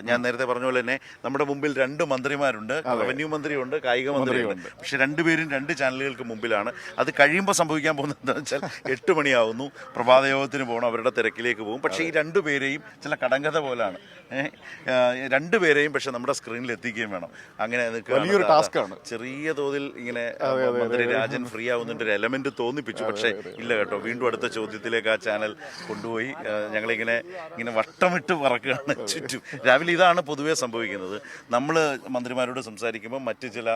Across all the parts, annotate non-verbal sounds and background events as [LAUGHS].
ഞാൻ നേരത്തെ പറഞ്ഞ പോലെ തന്നെ നമ്മുടെ മുമ്പിൽ രണ്ട് മന്ത്രിമാരുണ്ട് റവന്യൂ മന്ത്രിയുണ്ട് കായിക മന്ത്രിയുണ്ട്. പക്ഷെ രണ്ടുപേരും രണ്ട് ചാനലുകൾക്ക് മുമ്പിലാണ്. അത് കഴിയുമ്പോൾ സംഭവിക്കാൻ പോകുന്നത് എന്താണെന്ന് വെച്ചാൽ എട്ട് മണിയാവുന്നു. പ്രഭാതയോഗത്തിന് പോകണം അവരുടെ തിരക്കിലേക്ക് പോകും. പക്ഷേ ഈ രണ്ടുപേരെയും ചില കടങ്കഥ പോലാണ്. രണ്ടുപേരെയും പക്ഷെ നമ്മുടെ സ്ക്രീനിൽ എത്തിക്കുകയും വേണം. അങ്ങനെ. വലിയൊരു. ചെറിയ തോതിൽ ഇങ്ങനെ മന്ത്രി രാജൻ ഫ്രീ ആവുന്നതിന്റെ ഒരു എലമെന്റ് തോന്നിപ്പിച്ചു. പക്ഷേ ഇല്ല കേട്ടോ. വീണ്ടും അടുത്ത ചോദ്യത്തിലേക്ക് ആ ചാനൽ കൊണ്ടുപോയി. ഞങ്ങളിങ്ങനെ ഇങ്ങനെ വട്ടമിട്ട് പറക്കുകയാണ് ചുറ്റും. രാവിലെ ഇതാണ് പൊതുവെ സംഭവിക്കുന്നത് നമ്മൾ മന്ത്രിമാരോട് സംസാരിക്കുമ്പോൾ മറ്റു ചില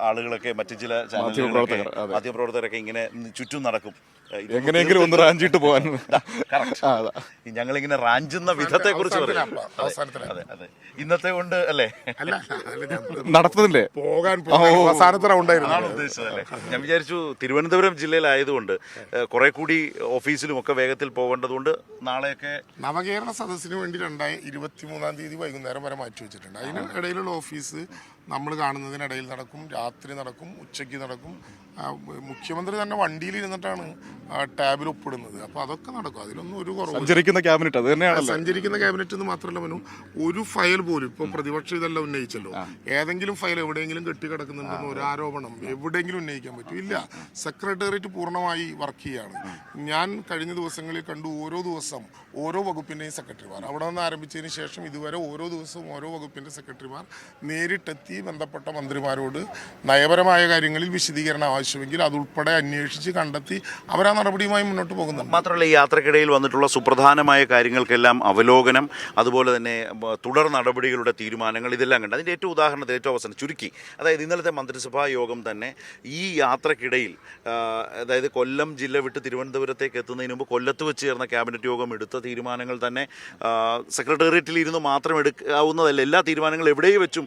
ആളുകളൊക്കെ മറ്റു ചില ചാനലുകളൊക്കെ. മാധ്യമപ്രവർത്തകരൊക്കെ ഇങ്ങനെ ചുറ്റും നടക്കും എങ്ങനെയെങ്കിലും ഒന്ന് റാഞ്ചിട്ട് പോകാൻ ഞങ്ങളിങ്ങനെ റാഞ്ചുന്ന വിധത്തെ കുറിച്ച് പറയും. ഇന്നത്തെ കൊണ്ട് അല്ലേ? [LAUGHS] നടത്തുന്നില്ലേ പോകാൻ അവസാനത്തെ ഉദ്ദേശിച്ചത് അല്ലേ? ഞാൻ വിചാരിച്ചു തിരുവനന്തപുരം ജില്ലയിലായതുകൊണ്ട് കുറെ കൂടി ഓഫീസിലും ഒക്കെ വേഗത്തിൽ പോകേണ്ടതുകൊണ്ട് നാളെയൊക്കെ നവകേരള സദസ്സിന് വേണ്ടി രണ്ടായി ഇരുപത്തിമൂന്നാം തീയതി വൈകുന്നേരം വരെ മാറ്റി വെച്ചിട്ടുണ്ട്. അതിന് ഇടയിലുള്ള ഓഫീസ് നമ്മൾ കാണുന്നതിനിടയിൽ നടക്കും രാത്രി നടക്കും ഉച്ചയ്ക്ക് നടക്കും. മുഖ്യമന്ത്രി തന്നെ വണ്ടിയിൽ ഇരുന്നിട്ടാണ് ടാബിൽ ഒപ്പിടുന്നത്. അപ്പോൾ അതൊക്കെ നടക്കും. അതിലൊന്നും ഒരു കുറവ് സഞ്ചരിക്കുന്ന ക്യാബിനറ്റ് അത് തന്നെയാണ് സഞ്ചരിക്കുന്ന ക്യാബിനറ്റ് എന്ന് മാത്രമല്ല മനു ഒരു ഫയൽ പോലും ഇപ്പൊ പ്രതിപക്ഷം ഇതെല്ലാം ഉന്നയിച്ചല്ലോ. ഏതെങ്കിലും ഫയൽ എവിടെയെങ്കിലും കെട്ടിക്കിടക്കുന്നുണ്ടെന്ന് ഒരു ആരോപണം എവിടെയെങ്കിലും ഉന്നയിക്കാൻ പറ്റും ഇല്ല സെക്രട്ടേറിയറ്റ് പൂർണമായി വർക്ക് ചെയ്യാണ്. ഞാൻ കഴിഞ്ഞ ദിവസങ്ങളിൽ കണ്ടു ഓരോ ദിവസം ഓരോ വകുപ്പിന്റെയും സെക്രട്ടറിമാർ. അവിടെ നിന്ന് ആരംഭിച്ചതിന് ശേഷം ഇതുവരെ ഓരോ ദിവസവും ഓരോ വകുപ്പിന്റെ സെക്രട്ടറിമാർ നേരിട്ടെത്തി ബന്ധപ്പെട്ട മന്ത്രിമാരോട് നയപരമായ കാര്യങ്ങളിൽ വിശദീകരണം ആവശ്യമെങ്കിൽ അതുൾപ്പെടെ അന്വേഷിച്ച് കണ്ടെത്തി അവരാ നടപടിയുമായി മുന്നോട്ട് പോകുന്നുണ്ട്. മാത്രമല്ല ഈ യാത്രക്കിടയിൽ വന്നിട്ടുള്ള സുപ്രധാനമായ കാര്യങ്ങൾക്കെല്ലാം അവലോകനം അതുപോലെ തന്നെ തുടർ നടപടികളുടെ തീരുമാനങ്ങൾ ഇതെല്ലാം കണ്ട്. അതിന്റെ ഏറ്റവും ഉദാഹരണത്തിൽ ഏറ്റവും അവസാനം ചുരുക്കി. അതായത് ഇന്നലത്തെ മന്ത്രിസഭാ യോഗം തന്നെ ഈ യാത്രക്കിടയിൽ അതായത് കൊല്ലം ജില്ല വിട്ട് തിരുവനന്തപുരത്തേക്ക് എത്തുന്നതിന് മുമ്പ് കൊല്ലത്ത് വെച്ച് ചേർന്ന ക്യാബിനറ്റ് യോഗം എടുത്ത തീരുമാനങ്ങൾ തന്നെ സെക്രട്ടേറിയറ്റിൽ ഇരുന്ന് മാത്രം എടുക്കാവുന്നതല്ല. എല്ലാ തീരുമാനങ്ങളും എവിടെയും വെച്ചും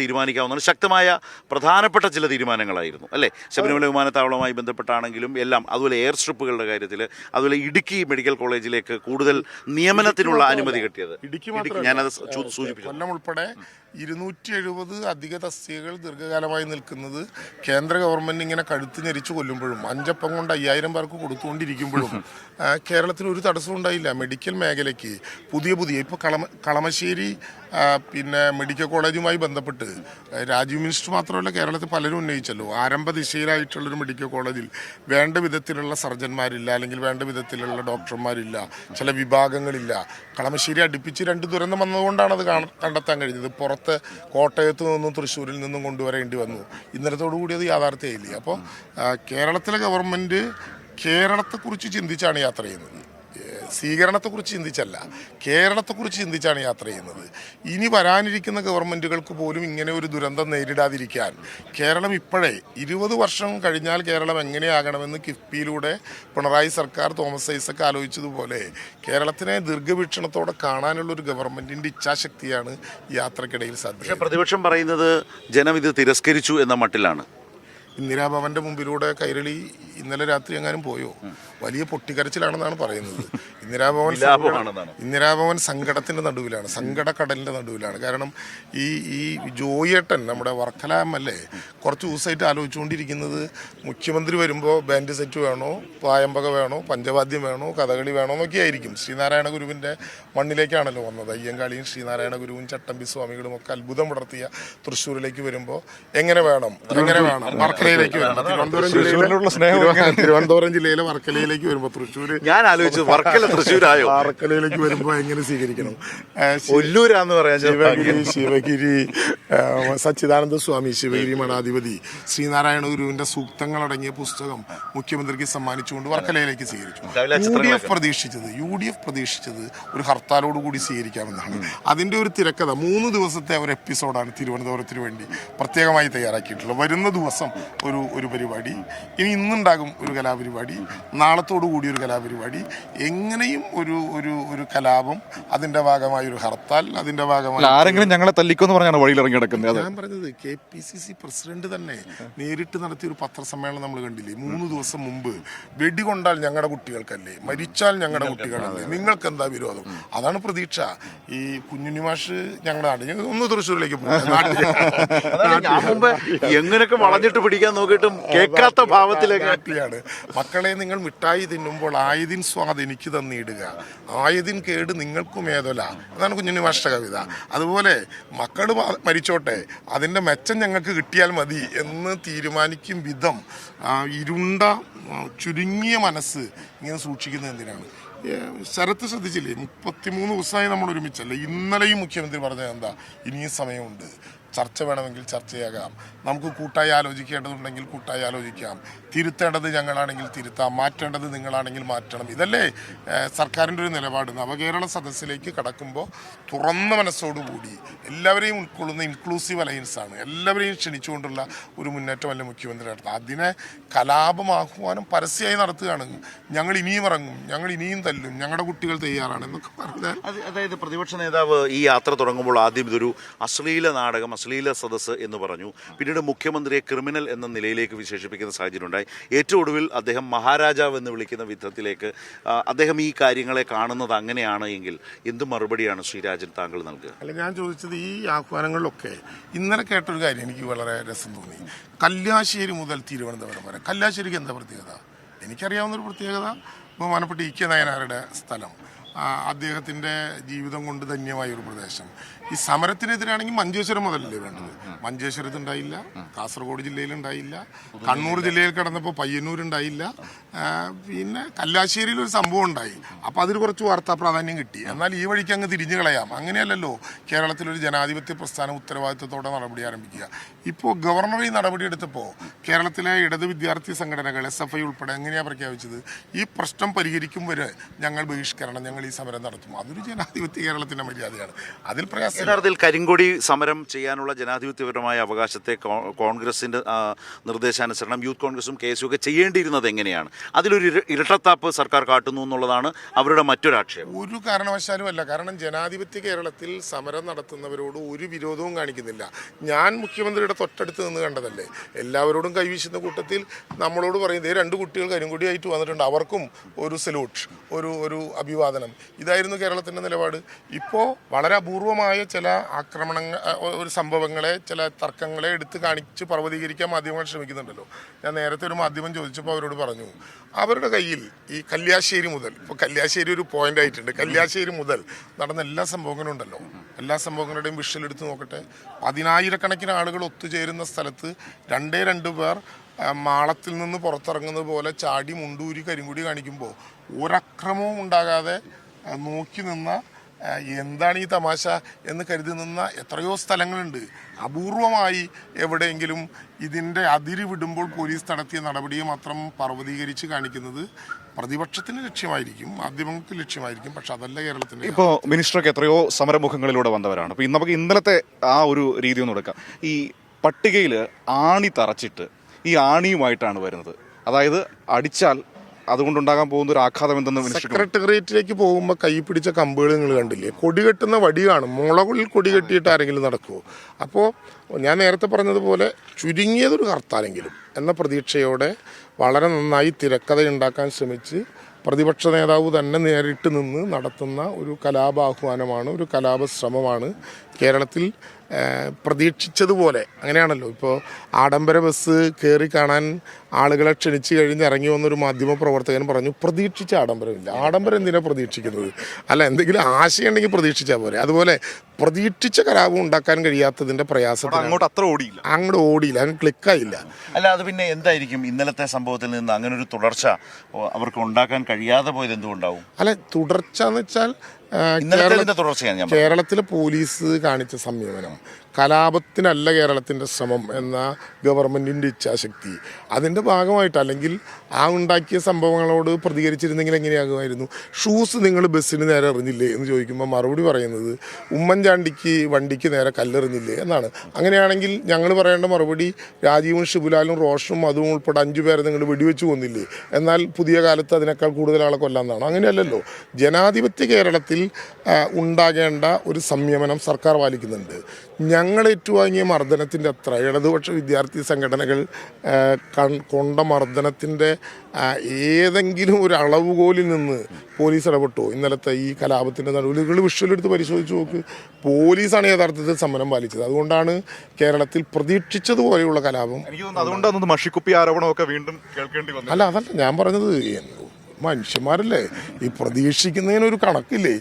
തീരുമാനിക്കാവുന്നതാണ്. ശക്തമായ പ്രധാനപ്പെട്ട ചില തീരുമാനങ്ങളായിരുന്നു. അല്ലേ? ശബരിമല വിമാനത്താവളവുമായി ബന്ധപ്പെട്ടാണെങ്കിലും എല്ലാം അതുപോലെ എയർ സ്ട്രിപ്പുകളുടെ കാര്യത്തിൽ അതുപോലെ ഇടുക്കി മെഡിക്കൽ കോളേജിലേക്ക് കൂടുതൽ നിയമനത്തിനുള്ള അനുമതി കിട്ടിയത്. ഇടുക്കി ഞാനത് സൂചിപ്പിച്ചു കൊല്ലം ഉൾപ്പെടെ ഇരുന്നൂറ്റി എഴുപത് അധിക തസ്തികകൾ ദീർഘകാലമായി നിൽക്കുന്നത് കേന്ദ്ര ഗവൺമെന്റ് ഇങ്ങനെ കഴുത്ത് ഞെരിച്ചു കൊല്ലുമ്പോഴും അഞ്ചപ്പം കൊണ്ട് അയ്യായിരം പേർക്ക് കൊടുത്തുകൊണ്ടിരിക്കുമ്പോഴും കേരളത്തിൽ ഒരു തടസ്സവും ഉണ്ടായില്ല. മെഡിക്കൽ മേഖലയ്ക്ക് പുതിയ പുതിയ ഇപ്പോൾ കളമ കളമശ്ശേരി പിന്നെ മെഡിക്കൽ കോളേജുമായി ബന്ധപ്പെട്ട് രാജീവ് മിനിസ്റ്റർ മാത്രമല്ല കേരളത്തിൽ പലരും ഉന്നയിച്ചല്ലോ ആരംഭ ദിശയിലായിട്ടുള്ളൊരു മെഡിക്കൽ കോളേജിൽ വേണ്ട വിധത്തിലുള്ള സർജന്മാരില്ല അല്ലെങ്കിൽ വേണ്ട വിധത്തിലുള്ള ഡോക്ടർമാരില്ല ചില വിഭാഗങ്ങളില്ല. കളമശ്ശേരി അടുപ്പിച്ച് രണ്ട് ദുരന്തം വന്നതുകൊണ്ടാണ് അത് കാണ- കണ്ടെത്താൻ കഴിഞ്ഞത്. പുറത്ത് കോട്ടയത്ത് നിന്നും തൃശ്ശൂരിൽ നിന്നും കൊണ്ടുവരേണ്ടി വന്നു. ഇന്നലത്തോടു കൂടി അത് യാഥാർത്ഥ്യമായില്ലേ? അപ്പോൾ കേരളത്തിലെ ഗവൺമെന്റ് കേരളത്തെക്കുറിച്ച് ചിന്തിച്ചാണ് യാത്ര ചെയ്യുന്നത്. സ്വീകരണത്തെക്കുറിച്ച് ചിന്തിച്ചല്ല. കേരളത്തെക്കുറിച്ച് ചിന്തിച്ചാണ് യാത്ര ചെയ്യുന്നത്. ഇനി വരാനിരിക്കുന്ന ഗവൺമെന്റുകൾക്ക് പോലും ഇങ്ങനെ ഒരു ദുരന്തം നേരിടാതിരിക്കാൻ കേരളം ഇപ്പോഴേ ഇരുപത് വർഷം കഴിഞ്ഞാൽ കേരളം എങ്ങനെയാകണമെന്ന് കിഫ്ബിയിലൂടെ പിണറായി സർക്കാർ തോമസ് ഐസക്ക് ആലോചിച്ചതുപോലെ കേരളത്തിനെ ദീർഘവീക്ഷണത്തോടെ കാണാനുള്ള ഒരു ഗവൺമെന്റിന്റെ ഇച്ഛാശക്തിയാണ് യാത്രക്കിടയിൽ സാധ്യത പ്രതിപക്ഷം പറയുന്നത് ജനം ഇത് തിരസ്കരിച്ചു എന്ന മട്ടിലാണ്. ഇന്ദിരാഭവന്റെ മുമ്പിലൂടെ കൈരളി ഇന്നലെ രാത്രി എങ്ങാനും പോയോ? വലിയ പൊട്ടിക്കരച്ചിലാണെന്നാണ് പറയുന്നത്. ഇന്ദിരാഭവൻ [LAUGHS] ഇന്ദിരാഭവൻ സങ്കടത്തിന്റെ നടുവിലാണ് സങ്കടക്കടലിന്റെ നടുവിലാണ്. കാരണം ഈ ഈ ജോയേട്ടൻ നമ്മുടെ വർക്കല എം എൽ എ കുറച്ച് ദിവസമായിട്ട് ആലോചിച്ചുകൊണ്ടിരിക്കുന്നത് മുഖ്യമന്ത്രി വരുമ്പോൾ ബാൻഡ് സെറ്റ് വേണോ പായമ്പക വേണോ പഞ്ചവാദ്യം വേണോ കഥകളി വേണോ എന്നൊക്കെ ആയിരിക്കും. ശ്രീനാരായണ ഗുരുവിന്റെ മണ്ണിലേക്കാണല്ലോ വന്നത്. അയ്യങ്കാളിയും ശ്രീനാരായണ ഗുരുവും ചട്ടമ്പി സ്വാമികളും ഒക്കെ അത്ഭുതം പുലർത്തിയ തൃശ്ശൂരിലേക്ക് വരുമ്പോൾ എങ്ങനെ വേണം? എങ്ങനെ വേണം? വർക്കലയിലേക്ക് വരണം തിരുവനന്തപുരം ജില്ലയിലെ തിരുവനന്തപുരം ജില്ലയിലെ വർക്കലയിലേക്ക് വരുമ്പോൾ തൃശ്ശൂര് ഞാൻ ആലോചിച്ചു വർക്കല തൃശ്ശൂരായോ? വർക്കലയിലേക്ക് വരുമ്പോൾ എങ്ങനെ സ്വീകരിക്കണം? ഒല്ലൂരാന്ന് പറയാൻ ശിവഗിരി ശിവഗിരി സച്ചിദാനന്ദ സ്വാമി ശിവഗിരി മഠാധിപതി ശ്രീനാരായണ ഗുരുവിന്റെ സൂക്തങ്ങളടങ്ങിയ പുസ്തകം മുഖ്യമന്ത്രിക്ക് സമ്മാനിച്ചുകൊണ്ട് വർക്കലയിലേക്ക് സ്വീകരിച്ചു. യു ഡി എഫ് പ്രതീക്ഷിച്ചത് യു ഡി എഫ് പ്രതീക്ഷിച്ചത് ഒരു ഹർത്താലോട് കൂടി സ്വീകരിക്കാമെന്നാണ്. അതിന്റെ ഒരു തിരക്കഥ മൂന്ന് ദിവസത്തെ ഒരു എപ്പിസോഡാണ് തിരുവനന്തപുരത്തിന് വേണ്ടി പ്രത്യേകമായി തയ്യാറാക്കിയിട്ടുള്ളത്. വരുന്ന ദിവസം ഒരു ഒരു പരിപാടി. ഇനി ഇന്നുണ്ടാകും ഒരു കലാപരിപാടി. നാളത്തോടു കൂടി ഒരു കലാപരിപാടി. എങ്ങനെയും ഒരു ഒരു ഒരു കലാപം അതിന്റെ ഭാഗമായി ഒരു ഹർത്താൽ അതിന്റെ ഭാഗമായി ആരെങ്കിലും ഞങ്ങളെ തല്ലിക്കോന്ന് പറഞ്ഞാണ് വഴിയിൽ ഇറങ്ങി കിടക്കുന്നത് ഞാൻ പറഞ്ഞത് K P C C president തന്നെ നേരിട്ട് നടത്തിയ ഒരു പത്രസമ്മേളനം നമ്മൾ കണ്ടില്ലേ? മൂന്ന് ദിവസം മുമ്പ്. വെടികൊണ്ടാൽ ഞങ്ങളുടെ കുട്ടികൾക്കല്ലേ? മരിച്ചാൽ ഞങ്ങളുടെ കുട്ടികളല്ലേ? നിങ്ങൾക്ക് എന്താ വിരോധം? അതാണ് പ്രതീക്ഷ. ഈ കുഞ്ഞുണ്ണി മാഷ് ഞങ്ങളുടെ നാട്ടിൽ ഒന്ന് തൃശ്ശൂരിലേക്ക് പോകും എങ്ങനെയൊക്കെ വളഞ്ഞിട്ട് പിടിക്കാൻ സംസാരിക്കാൻ നോക്കിയിട്ടും കേൾക്കാത്ത ഭാവത്തിലേക്ക് ഹാപ്പിയാണ് മക്കളെ നിങ്ങൾ മിഠായി തിന്നുമ്പോൾ ആയതിൻ സ്വാദ് എനിക്ക് തന്നിടുക ആയതിൻ കേട് നിങ്ങൾക്കും ഏതൊല അതാണ് കുഞ്ഞിന് വർഷ കവിത. അതുപോലെ മക്കൾ മരിച്ചോട്ടെ അതിന്റെ മെച്ചം ഞങ്ങൾക്ക് കിട്ടിയാൽ മതി എന്ന് തീരുമാനിക്കും വിധം ഇരുണ്ട ചുരുങ്ങിയ മനസ്സ് ഇങ്ങനെ സൂക്ഷിക്കുന്നത് എന്തിനാണ്? ശരത്ത് ശ്രദ്ധിച്ചില്ലേ? മുപ്പത്തിമൂന്ന് ദിവസമായി നമ്മൾ ഒരുമിച്ചല്ലേ? ഇന്നലെയും മുഖ്യമന്ത്രി പറഞ്ഞത് എന്താ? ഇനിയും സമയമുണ്ട്. ചർച്ച വേണമെങ്കിൽ ചർച്ചയാകാം നമുക്ക് കൂട്ടായി ആലോചിക്കേണ്ടതുണ്ടെങ്കിൽ കൂട്ടായി ആലോചിക്കാം. തിരുത്തേണ്ടത് ഞങ്ങളാണെങ്കിൽ തിരുത്താം മാറ്റേണ്ടത് നിങ്ങളാണെങ്കിൽ മാറ്റണം. ഇതല്ലേ സർക്കാരിന്റെ ഒരു നിലപാട്. നവകേരള സദസ്സിലേക്ക് കടക്കുമ്പോൾ തുറന്ന മനസ്സോടുകൂടി എല്ലാവരെയും ഉൾക്കൊള്ളുന്ന ഇൻക്ലൂസീവ് അലയൻസ് ആണ്. എല്ലാവരെയും ക്ഷണിച്ചുകൊണ്ടുള്ള ഒരു മുന്നേറ്റമല്ല മുഖ്യമന്ത്രി നടത്തുന്നത്? അതിനെ കലാപം ആഹ്വാനം പരസ്യമായി നടത്തുകയാണ്. ഞങ്ങൾ ഇനിയും ഇറങ്ങും ഞങ്ങൾ ഇനിയും തല്ലും ഞങ്ങളുടെ കുട്ടികൾ തയ്യാറാണ് എന്നൊക്കെ പറഞ്ഞാൽ അതായത് പ്രതിപക്ഷ നേതാവ് ഈ യാത്ര തുടങ്ങുമ്പോൾ ആദ്യം ഇതൊരു അശ്ലീല നാടകം അശ്ലീല സദസ്സ് എന്ന് പറഞ്ഞു. പിന്നീട് മുഖ്യമന്ത്രിയെ ക്രിമിനൽ എന്ന നിലയിലേക്ക് വിശേഷിപ്പിക്കുന്ന സാഹചര്യം ഉണ്ടായി ഏറ്റവും ഒടുവിൽ അദ്ദേഹം മഹാരാജാവ് എന്ന് വിളിക്കുന്ന വിധത്തിലേക്ക് അദ്ദേഹം ഈ കാര്യങ്ങളെ കാണുന്നത് അങ്ങനെയാണ് എങ്കിൽ എന്ത് മറുപടിയാണ് ശ്രീരാജൻ താങ്കൾ നൽകുക? അല്ല ഞാൻ ചോദിച്ചത് ഈ ആഹ്വാനങ്ങളിലൊക്കെ ഇന്നലെ കേട്ടൊരു കാര്യം എനിക്ക് വളരെ രസം തോന്നി. കല്യാശ്ശേരി മുതൽ തിരുവനന്തപുരം വരെ. കല്യാശ്ശേരിക്ക് എന്താ പ്രത്യേകത? എനിക്കറിയാവുന്ന ഒരു പ്രത്യേകത ബഹുമാനപ്പെട്ട ഇ കെ നായനാരുടെ സ്ഥലം. അദ്ദേഹത്തിന്റെ ജീവിതം കൊണ്ട് ധന്യമായ ഒരു പ്രദേശം. ഈ സമരത്തിനെതിരാണെങ്കിൽ മഞ്ചേശ്വരം മുതലല്ലേ വേണ്ടത്? മഞ്ചേശ്വരത്ത് ഉണ്ടായില്ല കാസർഗോഡ് ജില്ലയിലുണ്ടായില്ല കണ്ണൂർ ജില്ലയിൽ കിടന്നപ്പോൾ പയ്യന്നൂരുണ്ടായില്ല പിന്നെ കല്ലാശ്ശേരിയിൽ ഒരു സംഭവം ഉണ്ടായി. അപ്പോൾ അതിൽ കുറച്ച് വാർത്താ പ്രാധാന്യം കിട്ടി. എന്നാൽ ഈ വഴിക്ക് അങ്ങ് തിരിഞ്ഞു കളയാം. അങ്ങനെയല്ലല്ലോ. കേരളത്തിലൊരു ജനാധിപത്യ പ്രസ്ഥാനം ഉത്തരവാദിത്തത്തോടെ നടപടി ആരംഭിക്കുക. ഇപ്പോൾ ഗവർണർ ഈ നടപടി എടുത്തപ്പോൾ കേരളത്തിലെ ഇടത് വിദ്യാർത്ഥി സംഘടനകൾ എസ് എഫ് ഐ ഉൾപ്പെടെ എങ്ങനെയാണ് പ്രഖ്യാപിച്ചത്? ഈ പ്രശ്നം പരിഹരിക്കും വരെ ഞങ്ങൾ ബഹിഷ്കരണം ഞങ്ങൾ ഈ സമരം നടത്തും. അതൊരു ജനാധിപത്യ കേരളത്തിന്റെ മര്യാദയാണ്. അതിൽ പ്രയാസം യഥാർത്ഥത്തിൽ കരിങ്കൊടി സമരം ചെയ്യാനുള്ള ജനാധിപത്യപരമായ അവകാശത്തെ കോൺഗ്രസിന്റെ നിർദ്ദേശാനുസരണം യൂത്ത് കോൺഗ്രസും കെ എസ് ഒക്കെ ചെയ്യേണ്ടിയിരുന്നത് എങ്ങനെയാണ്? അതിലൊരു ഇര- ഇരട്ടത്താപ്പ് സർക്കാർ കാട്ടുന്നു എന്നുള്ളതാണ് അവരുടെ മറ്റൊരാക്ഷേപം ഒരു കാരണവശാലും അല്ല. കാരണം ജനാധിപത്യ കേരളത്തിൽ സമരം നടത്തുന്നവരോട് ഒരു വിരോധവും കാണിക്കുന്നില്ല. ഞാൻ മുഖ്യമന്ത്രിയുടെ തൊട്ടടുത്ത് നിന്ന് കണ്ടതല്ലേ? എല്ലാവരോടും കൈവീശുന്ന കൂട്ടത്തിൽ നമ്മളോട് പറയുന്നത് രണ്ട് കുട്ടികൾ കരിങ്കൊടിയായിട്ട് വന്നിട്ടുണ്ട്. അവർക്കും ഒരു സല്യൂട്ട് ഒരു ഒരു അഭിവാദനം. ഇതായിരുന്നു കേരളത്തിന്റെ നിലപാട്. ഇപ്പോൾ വളരെ അപൂർവമായ ചില ആക്രമണങ്ങൾ ഒരു സംഭവങ്ങളെ ചില തർക്കങ്ങളെ എടുത്തു കാണിച്ച് പർവതീകരിക്കാൻ മാധ്യമങ്ങൾ ശ്രമിക്കുന്നുണ്ടല്ലോ. ഞാൻ നേരത്തെ ഒരു മാധ്യമം ചോദിച്ചപ്പോൾ അവരോട് പറഞ്ഞു അവരുടെ കയ്യിൽ ഈ കല്യാശ്ശേരി മുതൽ ഇപ്പോൾ കല്യാശ്ശേരി ഒരു പോയിന്റ് ആയിട്ടുണ്ട്. കല്യാശ്ശേരി മുതൽ നടന്ന എല്ലാ സംഭവങ്ങളും ഉണ്ടല്ലോ. എല്ലാ സംഭവങ്ങളുടെയും വിഷ്വൽ എടുത്ത് നോക്കട്ടെ. പതിനായിരക്കണക്കിന് ആളുകൾ ഒത്തുചേരുന്ന സ്ഥലത്ത് രണ്ടേ രണ്ട് പേർ മാളത്തിൽ നിന്ന് പുറത്തിറങ്ങുന്നത് പോലെ ചാടി മുണ്ടൂരി കരിങ്കുടി കാണിക്കുമ്പോൾ ഒരക്രമവും ഉണ്ടാകാതെ നോക്കി നിന്ന എന്താണ് ഈ തമാശ എന്ന് കരുതി നിന്ന എത്രയോ സ്ഥലങ്ങളുണ്ട്. അപൂർവമായി എവിടെയെങ്കിലും ഇതിന്റെ അതിര് വിടുമ്പോൾ പോലീസ് നടത്തിയ നടപടിയെ മാത്രം പർവതീകരിച്ച് കാണിക്കുന്നത് പ്രതിപക്ഷത്തിന് ലക്ഷ്യമായിരിക്കും മാധ്യമങ്ങൾക്ക് ലക്ഷ്യമായിരിക്കും പക്ഷെ അതല്ല കേരളത്തിന്റെ ഇപ്പോൾ മിനിസ്റ്ററൊക്കെ എത്രയോ സമരമുഖങ്ങളിലൂടെ വന്നവരാണ്. അപ്പോൾ നമുക്ക് ഇന്നലത്തെ ആ ഒരു രീതി ഒന്ന് എടുക്കാം. ഈ പട്ടികയിൽ ആണി തറച്ചിട്ട് ഈ ആണിയുമായിട്ടാണ് വരുന്നത്. അതായത് അടിച്ചാൽ അതുകൊണ്ടുണ്ടാകാൻ പോകുന്ന ഒരു ആഘാതം എന്തെന്ന് സെക്രട്ടേറിയറ്റിലേക്ക് പോകുമ്പോൾ കൈ പിടിച്ച കമ്പുകൾ നിങ്ങൾ കണ്ടില്ലേ? കൊടി കെട്ടുന്ന വടി കാണും മുളകളിൽ കൊടി കെട്ടിയിട്ട് ആരെങ്കിലും നടക്കുമോ അപ്പോൾ ഞാൻ നേരത്തെ പറഞ്ഞതുപോലെ ചുരുങ്ങിയതൊരു ഹർത്താലെങ്കിലും എന്ന പ്രതീക്ഷയോടെ വളരെ നന്നായി തിരക്കഥ ഉണ്ടാക്കാൻ ശ്രമിച്ച് പ്രതിപക്ഷ നേതാവ് തന്നെ നേരിട്ട് നിന്ന് നടത്തുന്ന ഒരു കലാപാഹ്വാനമാണ് ഒരു കലാപശ്രമമാണ് കേരളത്തിൽ പ്രതീക്ഷിച്ചതുപോലെ. അങ്ങനെയാണല്ലോ. ഇപ്പോൾ ആഡംബര ബസ് കയറി കാണാൻ ആളുകളെ ക്ഷണിച്ചു കഴിഞ്ഞ് ഇറങ്ങി വന്നൊരു മാധ്യമ പ്രവർത്തകൻ പറഞ്ഞു പ്രതീക്ഷിച്ച ആഡംബരമില്ല. ആഡംബരം എന്തിനാ പ്രതീക്ഷിക്കുന്നത്? അല്ല എന്തെങ്കിലും ആശയമുണ്ടെങ്കിൽ പ്രതീക്ഷിച്ചാൽ പോരെ. അതുപോലെ പ്രതീക്ഷിച്ച കലാപം ഉണ്ടാക്കാൻ കഴിയാത്തതിന്റെ പ്രയാസം അങ്ങോട്ട് അത്ര ഓടിയില്ല. അങ്ങോട്ട് ഓടിയില്ല. അങ്ങ് ക്ലിക്കായില്ല. അല്ല അത് പിന്നെ എന്തായിരിക്കും? ഇന്നലത്തെ സംഭവത്തിൽ നിന്ന് അങ്ങനെ ഒരു തുടർച്ച അവർക്ക് ഉണ്ടാക്കാൻ കഴിയാതെ പോയത് എന്തുകൊണ്ടാവും? അല്ല തുടർച്ച എന്ന് വെച്ചാൽ കേരള- തുടർച്ചയാണ് ഞാൻ കേരളത്തിലെ പോലീസ് കാണിച്ച സംയമനം. കലാപത്തിനല്ല കേരളത്തിന്റെ ശ്രമം എന്ന ഗവൺമെന്റിന്റെ ഇച്ഛാശക്തി. അതിന്റെ ഭാഗമായിട്ട് അല്ലെങ്കിൽ ആ ഉണ്ടാക്കിയ സംഭവങ്ങളോട് പ്രതികരിച്ചിരുന്നെങ്കിൽ എങ്ങനെയാകുമായിരുന്നു? ഷൂസ് നിങ്ങൾ ബസ്സിന് നേരെ എറിഞ്ഞില്ലേ എന്ന് ചോദിക്കുമ്പോൾ മറുപടി പറയുന്നത് ഉമ്മൻചാണ്ടിക്ക് വണ്ടിക്ക് നേരെ കല്ലെറിഞ്ഞില്ലേ എന്നാണ്. അങ്ങനെയാണെങ്കിൽ ഞങ്ങൾ പറയേണ്ട മറുപടി രാജീവും ഷിബുലാലും റോഷനും അതും ഉൾപ്പെടെ അഞ്ചു പേരെ നിങ്ങൾ വെടിവെച്ച് കൊന്നില്ലേ? എന്നാൽ പുതിയ കാലത്ത് അതിനേക്കാൾ കൂടുതൽ ആളെ കൊല്ലാന്നാണ് അങ്ങനെയല്ലല്ലോ. ജനാധിപത്യ കേരളത്തിൽ ഉണ്ടാകേണ്ട ഒരു സംയമനം സർക്കാർ പാലിക്കുന്നുണ്ട്. ഏറ്റുവാങ്ങിയ മർദ്ദനത്തിന്റെ അത്ര. ഇടതുപക്ഷ വിദ്യാർത്ഥി സംഘടനകൾ കൊണ്ട മർദ്ദനത്തിന്റെ ഏതെങ്കിലും ഒരു അളവുകോലിൽ നിന്ന് പോലീസ് ഇടപെട്ടോ? ഇന്നലത്തെ ഈ കലാപത്തിന്റെ നടുവിലുകൾ വിഷ്വലെടുത്ത് പരിശോധിച്ച് നോക്ക്. പോലീസാണ് യഥാർത്ഥത്തിൽ സമരം പാലിച്ചത്. അതുകൊണ്ടാണ് കേരളത്തിൽ പ്രതീക്ഷിച്ചതുപോലെയുള്ള കലാപം അതുകൊണ്ടാണ് മഷിക്കുപ്പി ആരോപണമൊക്കെ വീണ്ടും കേൾക്കേണ്ടി വന്നത് അല്ല അതല്ല ഞാൻ പറഞ്ഞത് മനുഷ്യന്മാരല്ലേ? ഈ പ്രതീക്ഷിക്കുന്നതിനൊരു കണക്കില്ലേ?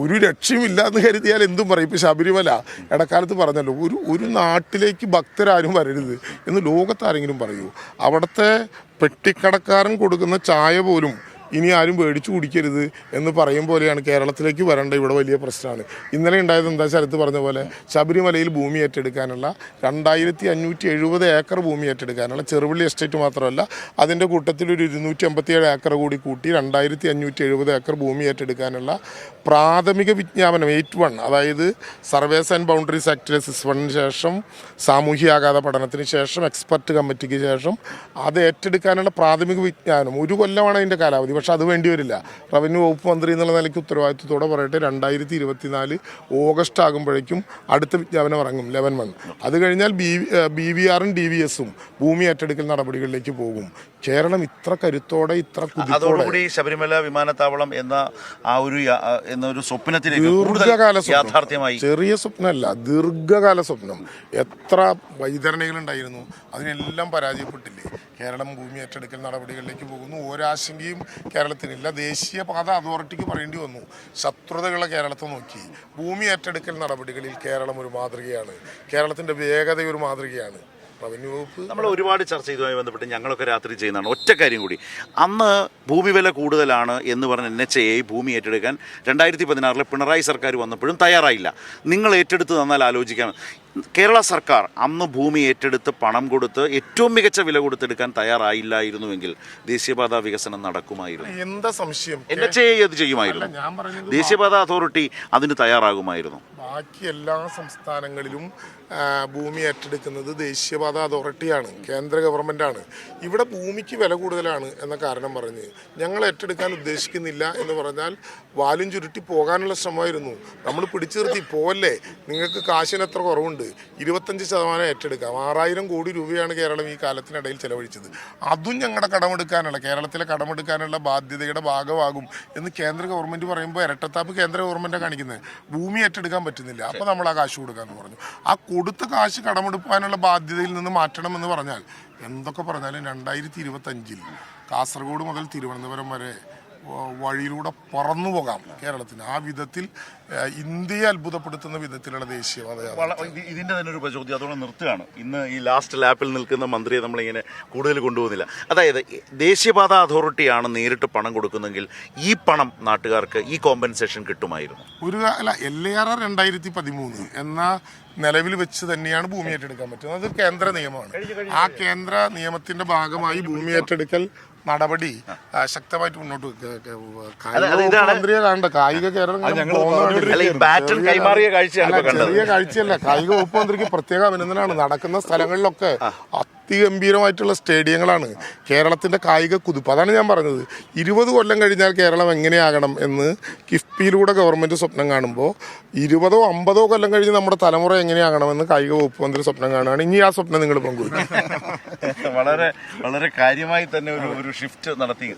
ഒരു രക്ഷയുമില്ല എന്ന് കരുതിയാൽ എന്തും പറയും. ഇപ്പം ശബരിമല ഇടക്കാലത്ത് പറഞ്ഞല്ലോ ഒരു ഒരു നാട്ടിലേക്ക് ഭക്തരാരും വരരുത് എന്ന് ലോകത്താരെങ്കിലും പറയൂ. അവിടുത്തെ പെട്ടിക്കടക്കാരൻ കൊടുക്കുന്ന ചായ പോലും ഇനി ആരും മേടിച്ചു കുടിക്കരുത് എന്ന് പറയും പോലെയാണ് കേരളത്തിലേക്ക് വരേണ്ട ഇവിടെ വലിയ പ്രശ്നമാണ്. ഇന്നലെ ഉണ്ടായത് എന്താ ശരത്ത് പറഞ്ഞ പോലെ? ശബരിമലയിൽ ഭൂമി ഏറ്റെടുക്കാനുള്ള രണ്ടായിരത്തി അഞ്ഞൂറ്റി എഴുപത് ഏക്കർ ഭൂമി ഏറ്റെടുക്കാനുള്ള ചെറുവള്ളി എസ്റ്റേറ്റ് മാത്രമല്ല അതിന്റെ കൂട്ടത്തിൽ ഒരു ഇരുന്നൂറ്റി അമ്പത്തിയേഴ് ഏക്കർ കൂടി കൂട്ടി രണ്ടായിരത്തി അഞ്ഞൂറ്റി എഴുപത് ഏക്കർ ഭൂമി ഏറ്റെടുക്കാനുള്ള പ്രാഥമിക വിജ്ഞാപനം എയ്റ്റ് വൺ അതായത് സർവേസ് ആൻഡ് ബൗണ്ടറീസ് ആക്ടിലെ സിക്സ് വണ്ണിന് ശേഷം സാമൂഹ്യാഘാത പഠനത്തിന് ശേഷം എക്സ്പെർട്ട് കമ്മിറ്റിക്ക് ശേഷം അത് ഏറ്റെടുക്കാനുള്ള പ്രാഥമിക വിജ്ഞാനം ഒരു കൊല്ലമാണ് അതിന്റെ കാലാവധി. പക്ഷെ അത് വേണ്ടി വരില്ല. റവന്യൂ വകുപ്പ് മന്ത്രി എന്നുള്ള നിലയ്ക്ക് ഉത്തരവാദിത്വത്തോടെ പറയട്ടെ. രണ്ടായിരത്തി ഇരുപത്തിനാല് ഓഗസ്റ്റ് ആകുമ്പോഴേക്കും അടുത്ത വിജ്ഞാപനം ഇറങ്ങും. Eleven one. അത് കഴിഞ്ഞാൽ ബി ബി വി ആറും ഡി വി എസും ഭൂമി ഏറ്റെടുക്കൽ നടപടികളിലേക്ക് പോകും. കേരളം ഇത്ര കരുത്തോടെ ഇത്ര അതോടുകൂടി ശബരിമല വിമാനത്താവളം എന്ന ആ ഒരു എന്നൊരു സ്വപ്നത്തിലേക്ക് ദീർഘകാല സ്വപ്നമായി യാഥാർത്ഥ്യമായി ചെറിയ സ്വപ്നമല്ല ദീർഘകാല സ്വപ്നം. എത്ര വൈതരണികളുണ്ടായിരുന്നു അതിനെല്ലാം പരാജയപ്പെട്ടില്ലേ? കേരളം ഭൂമി ഏറ്റെടുക്കൽ നടപടികളിലേക്ക് പോകുന്നു. ഒരാശങ്കയും കേരളത്തിനില്ല. ദേശീയപാത അതോറിറ്റിക്ക് പറയേണ്ടി വന്നു. ശത്രുതകളെ കേരളത്തെ നോക്കി. ഭൂമി ഏറ്റെടുക്കൽ നടപടികളിൽ കേരളം ഒരു മാതൃകയാണ്. കേരളത്തിന്റെ വേഗത ഒരു മാതൃകയാണ്. റവന്യൂ വകുപ്പ് നമ്മൾ ഒരുപാട് ചർച്ച ചെയ്തുമായി ബന്ധപ്പെട്ട് ഞങ്ങളൊക്കെ രാത്രി ചെയ്യുന്നതാണ്. ഒറ്റ കാര്യം കൂടി. അന്ന് ഭൂമി വില കൂടുതലാണ് എന്ന് പറഞ്ഞ് എൻ എച്ച് എ ഭൂമി ഏറ്റെടുക്കാൻ രണ്ടായിരത്തി പതിനാറിലെ പിണറായി സർക്കാർ വന്നപ്പോഴും തയ്യാറായില്ല. നിങ്ങൾ ഏറ്റെടുത്ത് തന്നാൽ ആലോചിക്കാം. കേരള സർക്കാർ അന്ന് ഭൂമി ഏറ്റെടുത്ത് പണം കൊടുത്ത് ഏറ്റവും മികച്ച വില കൊടുത്തെടുക്കാൻ തയ്യാറായില്ലായിരുന്നുവെങ്കിൽ ദേശീയപാത വികസനം നടക്കുമായിരുന്നു. എന്താ സംശയം? എൻ എച്ച് എ അത് ചെയ്യുമായിരുന്നു. ദേശീയപാത അതോറിറ്റി അതിന് തയ്യാറാകുമായിരുന്നു. ബാക്കി എല്ലാ സംസ്ഥാനങ്ങളിലും ഭൂമി ഏറ്റെടുക്കുന്നത് ദേശീയപാത അതോറിറ്റിയാണ് കേന്ദ്ര ഗവൺമെന്റാണ് ഇവിടെ ഭൂമിക്ക് വില കൂടുതലാണ് എന്ന കാരണം പറഞ്ഞ് ഞങ്ങൾ ഏറ്റെടുക്കാൻ ഉദ്ദേശിക്കുന്നില്ല എന്ന് പറഞ്ഞാൽ വാലും ചുരുട്ടി പോകാനുള്ള ശ്രമമായിരുന്നു. നമ്മൾ പിടിച്ചു നിർത്തി പോവല്ലേ? നിങ്ങൾക്ക് കാശിന് എത്ര കുറവുണ്ട്? ഇരുപത്തഞ്ച് ശതമാനം ഏറ്റെടുക്കാം. ആറായിരം കോടി രൂപയാണ് കേരളം ഈ കാലത്തിനിടയിൽ ചെലവഴിച്ചത്. അതും ഞങ്ങളുടെ കടമെടുക്കാനുള്ള കേരളത്തിലെ കടമെടുക്കാനുള്ള ബാധ്യതയുടെ ഭാഗമാകും എന്ന് കേന്ദ്ര ഗവൺമെന്റ് പറയുമ്പോൾ ഇരട്ടത്താപ്പ് കേന്ദ്ര ഗവൺമെന്റാണ് കാണിക്കുന്നത് ഭൂമി ഏറ്റെടുക്കാൻ പറ്റുന്നില്ല. അപ്പോൾ നമ്മൾ ആ കാശ് കൊടുക്കാമെന്ന് പറഞ്ഞു. ആ കൊടുത്ത കാശ് കടമെടുപ്പാനുള്ള ബാധ്യതയിൽ നിന്ന് മാറ്റണമെന്ന് പറഞ്ഞാൽ എന്തൊക്കെ പറഞ്ഞാലും രണ്ടായിരത്തി ഇരുപത്തഞ്ചിൽ കാസർഗോഡ് മുതൽ തിരുവനന്തപുരം വരെ വഴിയിലൂടെ പറന്നു പോകാം കേരളത്തിന്. ആ വിധത്തിൽ ഇന്ത്യയെ അത്ഭുതപ്പെടുത്തുന്ന വിധത്തിലുള്ള ദേശീയപാത ഇതിന്റെ തന്നെ ഒരു പ്രചോദ്യം അതോടെ നിർത്തുകയാണ്. ഇന്ന് ഈ ലാസ്റ്റ് ലാപ്പിൽ നിൽക്കുന്ന മന്ത്രിയെ നമ്മളിങ്ങനെ കൂടുതൽ കൊണ്ടുപോകുന്നില്ല. അതായത് ദേശീയപാത അതോറിറ്റിയാണ് നേരിട്ട് പണം കൊടുക്കുന്നെങ്കിൽ ഈ പണം നാട്ടുകാർക്ക് ഈ കോമ്പൻസേഷൻ കിട്ടുമായിരുന്നു. ഒരു അല്ല എൽ എ ആർ ആർ രണ്ടായിരത്തി പതിമൂന്ന് എന്ന നിലവിൽ വെച്ച് തന്നെയാണ് ഭൂമി ഏറ്റെടുക്കാൻ പറ്റുന്നത്. അത് കേന്ദ്ര നിയമമാണ്. ആ കേന്ദ്ര നിയമത്തിന്റെ ഭാഗമായി ഭൂമി ഏറ്റെടുക്കൽ നടപടി ശക്തമായിട്ട് മുന്നോട്ട് മന്ത്രിയെ കാണണ്ട. കായിക കേരളം ചെറിയ കാഴ്ചയല്ല. കായിക വകുപ്പ് മന്ത്രിക്ക് പ്രത്യേക അഭിനന്ദനമാണ്. നടക്കുന്ന സ്ഥലങ്ങളിലൊക്കെ അതിഗംഭീരമായിട്ടുള്ള സ്റ്റേഡിയങ്ങളാണ്. കേരളത്തിന്റെ കായിക കുതിപ്പ്. അതാണ് ഞാൻ പറഞ്ഞത്. ഇരുപത് കൊല്ലം കഴിഞ്ഞാൽ കേരളം എങ്ങനെയാകണം എന്ന് കിഫ്ബിയിലൂടെ ഗവൺമെന്റ് സ്വപ്നം കാണുമ്പോൾ ഇരുപതോ അമ്പതോ കൊല്ലം കഴിഞ്ഞ് നമ്മുടെ തലമുറ എങ്ങനെയാകണമെന്ന് കായിക വകുപ്പ് മന്ത്രി സ്വപ്നം കാണുകയാണ്. ഇനി ആ സ്വപ്നം നിങ്ങൾ പങ്കുവയ്ക്കും. [LAUGHS] വളരെ വളരെ കാര്യമായി തന്നെ ഒരു ഒരു ഷിഫ്റ്റ് നടത്തി.